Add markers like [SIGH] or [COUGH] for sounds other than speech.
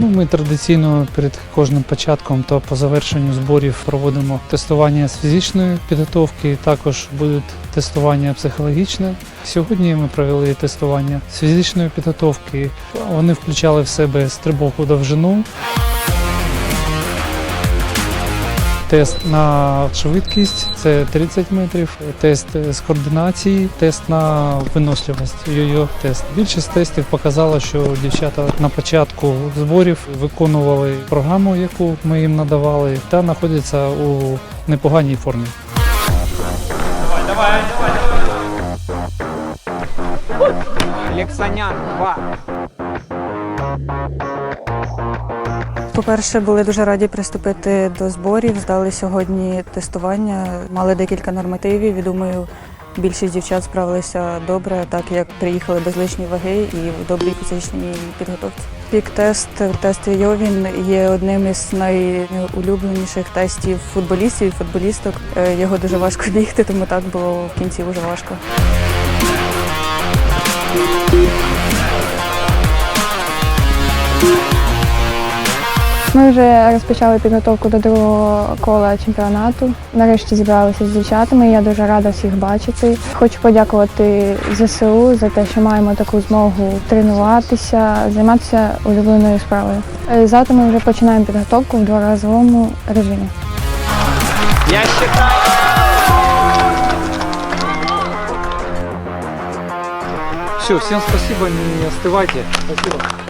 Ми традиційно перед кожним початком та по завершенню зборів проводимо тестування з фізичної підготовки. Також будуть тестування психологічне. Сьогодні ми провели тестування з фізичної підготовки. Вони включали в себе стрибок у довжину. Тест на швидкість це 30 метрів, тест з координації, тест на виносливість, йо-йо тест. Більшість тестів показало, що дівчата на початку зборів виконували програму, яку ми їм надавали, та знаходяться у непоганій формі. Давай, Лексанян, два. По-перше, були дуже раді приступити до зборів. Здали сьогодні тестування, мали декілька нормативів. І думаю, більшість дівчат справилися добре, так як приїхали без лишньої ваги і в добрій фізичній підготовці. Пік-тест, тест ЄО, він є одним із найулюбленіших тестів футболістів і футболісток. Е, Його дуже важко [LAUGHS] бігти, тому так було в кінці дуже важко. Ми вже розпочали підготовку до другого кола чемпіонату. Нарешті зібралися з дівчатами. Я дуже рада всіх бачити. Хочу подякувати ЗСУ за те, що маємо таку змогу тренуватися, займатися улюбленою справою. Е, Завтра ми вже починаємо підготовку в дворазовому режимі. Я считаю. Все, всем спасибо, не остывайте. Спасибо.